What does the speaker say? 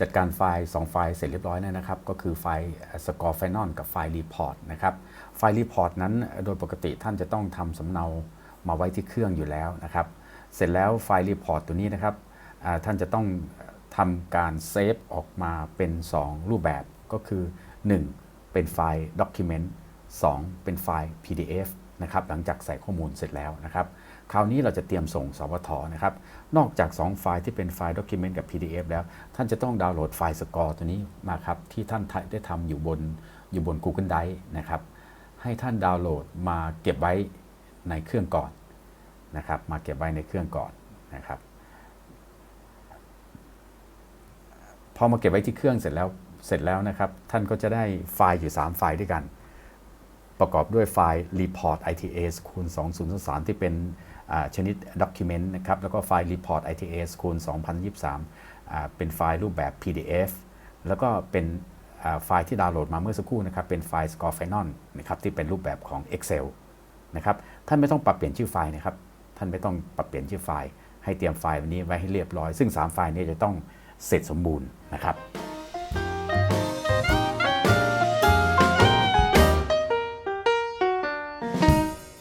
จัดการไฟล์ 2 ไฟล์เสร็จเรียบร้อยแล้วนะครับ ก็คือไฟล์ Score Final กับไฟล์ Report นะครับ ไฟล์ Report นั้นโดยปกติท่านจะต้องทำสำเนามาไว้ที่เครื่องอยู่แล้วนะครับ เสร็จแล้วไฟล์ Report ตัวนี้นะครับท่านจะต้องทำการเซฟออกมาเป็น 2 รูปแบบก็คือ 1 เป็นไฟล์ Document 2 เป็นไฟล์ PDF นะครับหลังจากใส่ข้อมูลเสร็จแล้วนะครับคราวนี้เราจะเตรียมส่งสวทนะครับ นอกจาก 2 ไฟล์ที่เป็นไฟล์ Document กับ PDF แล้ว ท่านจะต้องดาวน์โหลดไฟล์สกอร์ตัวนี้มาครับ ที่ท่านได้ทำอยู่บนอยู่บน Google Drive นะครับ ให้ท่านดาวน์โหลดมาเก็บไว้ในเครื่องก่อนนะครับ มาเก็บไว้ในเครื่องก่อนนะครับ พอมาเก็บไว้ที่เครื่องเสร็จแล้วเสร็จแล้วนะครับ ท่านก็จะได้ไฟล์อยู่ 3 ไฟล์ด้วยกัน ประกอบด้วยไฟล์ report its คูณ2023ที่เป็นชนิด document นะครับ แล้วก็ไฟล์ report its คูณ2023 เป็นไฟล์รูปแบบ pdf แล้วก็เป็นไฟล์ที่ดาวน์โหลดมาเมื่อสักครู่นะครับ เป็นไฟล์ score final นะครับ ที่เป็นรูปแบบของ excel นะครับ ท่านไม่ต้องปรับเปลี่ยนชื่อไฟล์นะครับ ท่านไม่ต้องปรับเปลี่ยนชื่อไฟล์ ให้เตรียมไฟล์วันนี้ไว้ให้เรียบร้อย ซึ่ง 3 ไฟล์นี้จะต้องเสร็จสมบูรณ์นะครับ